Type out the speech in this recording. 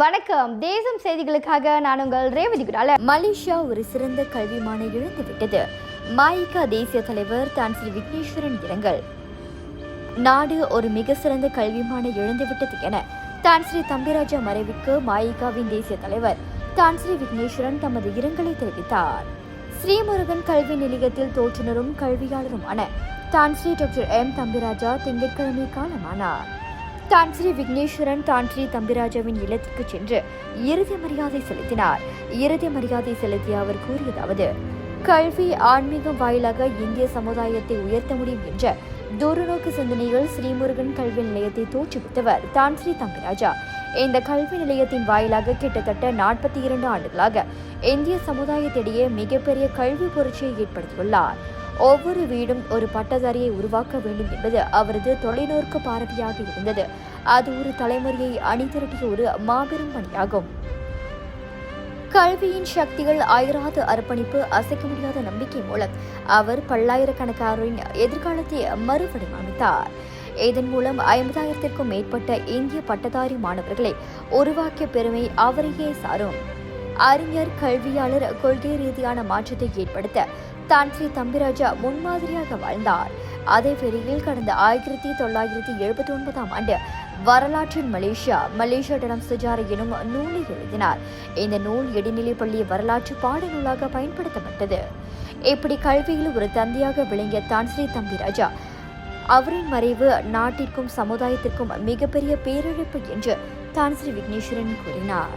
வணக்கம். தேசம் செய்திகளுக்காக நான் உங்கள் ரேவதி குடால. மலேசியா ஒரு சிறந்த கல்விமானை இழந்துவிட்டது. மாயிகா தேசிய தலைவர் தான் ஸ்ரீ விக்னேஸ்வரன் இரங்கல். நாடு ஒரு மிக சிறந்த கல்விமானை இழந்துவிட்டது என தான் ஸ்ரீ தம்பிராஜா மறைவுக்கு மாயிகாவின் தேசிய தலைவர் தான் ஸ்ரீ விக்னேஸ்வரன் தமது இரங்கலை தெரிவித்தார். ஸ்ரீமுருகன் கல்வி நிலையத்தில் தோற்றுநரும் கல்வியாளருமான தான் ஸ்ரீ டாக்டர் எம் தம்பிராஜா திங்கட்கிழமை காலமானார். தான் ஸ்ரீ விக்னேஸ்வரன் தான் ஸ்ரீ தம்பிராஜாவின் இல்லத்திற்கு சென்று இறுதி மரியாதை செலுத்தினார். இறுதி மரியாதை செலுத்திய அவர் கூறியதாவது கல்வி ஆன்மீகம் வாயிலாக இந்திய சமுதாயத்தை உயர்த்த முடியும் என்ற தூரநோக்கு சிந்தனையில் ஸ்ரீமுருகன் கல்வி நிலையத்தை தோற்றுவித்தவர் தான் ஸ்ரீ தம்பிராஜா. இந்த கல்வி நிலையத்தின் வாயிலாக கிட்டத்தட்ட நாற்பத்தி இரண்டு ஆண்டுகளாக இந்திய சமுதாயத்திடையே மிகப்பெரிய கல்வி புரட்சியை ஏற்படுத்தியுள்ளார். ஒவ்வொரு வீடும் ஒரு பட்டதாரியை உருவாக்க வேண்டும் என்பது அவரது தொலைநோக்கு பார்வையாக இருந்தது. அது ஒரு தலைமுறையை அணிதிரட்டிய ஒரு மாபெரும் பணியாகும். கல்வியின் சக்திகள் ஆயிராது அர்ப்பணிப்பு அசைக்க முடியாத நம்பிக்கை மூலம் அவர் பல்லாயிரக்கணக்கானோரின் எதிர்காலத்தை மறுவடிவமைத்தார் இதன் மூலம் ஐம்பதாயிரத்திற்கும் மேற்பட்ட இந்திய பட்டதாரி மாணவர்களை உருவாக்கிய பெருமை அவரையே சாரும். அறிஞர் கல்வியாளர் கொள்கை ரீதியான மாற்றத்தை ஏற்படுத்த தான் ஸ்ரீ தம்பிராஜா முன்மாதிரியாக வாழ்ந்தார். அதே வேளையில் கடந்த ஆயிரத்தி தொள்ளாயிரத்தி எழுபத்தி ஒன்பதாம் ஆண்டு வரலாற்றின் மலேசியா மலேசியாவிடம் சுஜாரா எனும் நூலை எழுதினார். இந்த நூல் இடைநிலை பள்ளி வரலாற்று பாடநூலாக பயன்படுத்தப்பட்டது. இப்படி கல்வியில் ஒரு தந்தையாக விளங்கிய தான் ஸ்ரீ தம்பிராஜா அவரின் மறைவு நாட்டிற்கும் சமுதாயத்திற்கும் மிகப்பெரிய பேரிழப்பு என்று தான் ஸ்ரீ விக்னேஸ்வரன் கூறினார்.